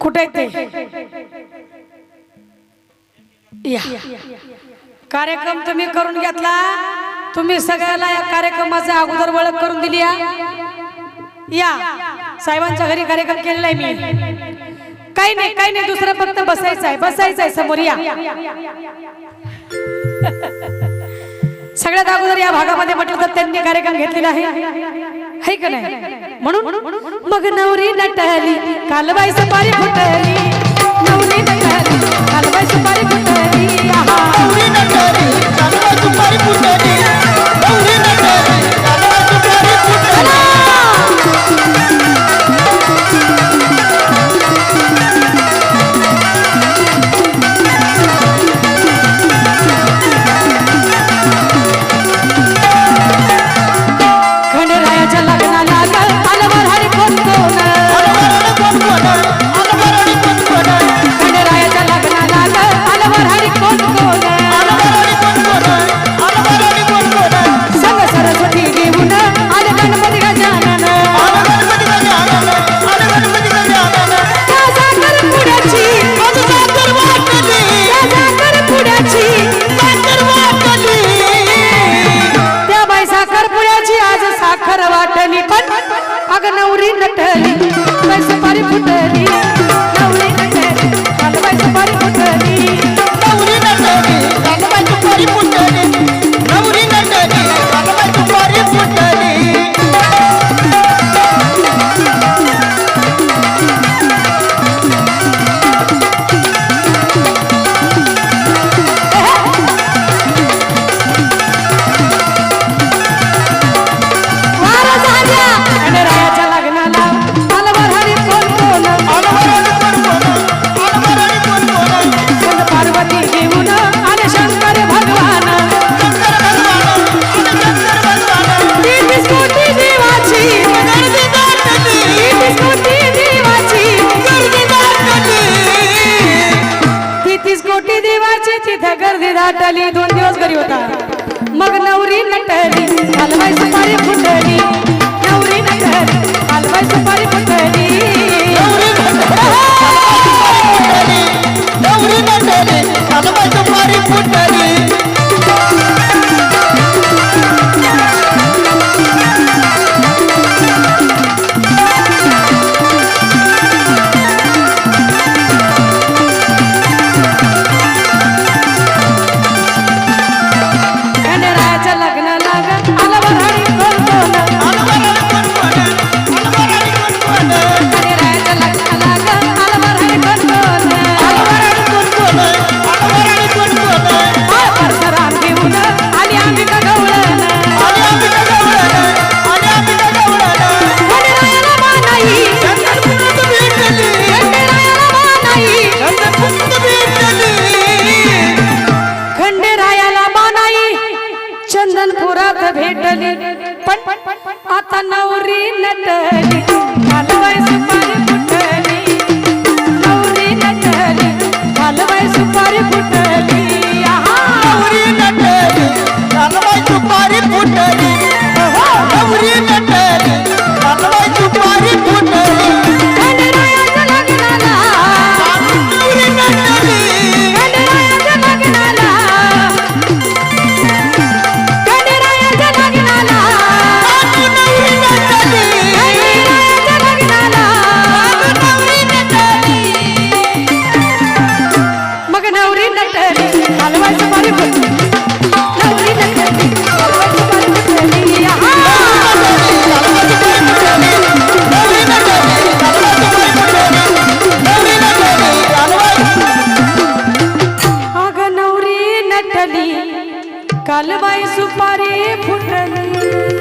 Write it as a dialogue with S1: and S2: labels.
S1: कुठे ते? या. कार्यक्रम तुम्ही करून घेतला. तुम्ही सगळ्याला या कार्यक्रमाचे अगोदर वळख करून दिली या. या. साहेबांच्या घरी कार्यक्रम केलेला आहे मी. काही नाही काही नाही. दुसरं फक्त बसायचं आहे. बसायचं आहे समोर. या. सगळ्यात अगोदर या भागामध्ये म्हटलं तर त्यांनी कार्यक्रम घेतलेला आहे. का नाही? म्हणून मग नवरी नटली कालबाई सुपारी फुटली. தெரிய लाटली दोन दिवस घरी होता. मग नवरी नटली हलवाय सुपारी फुटली. पण आता नवरी नट लालबाई सुपारी फुटली.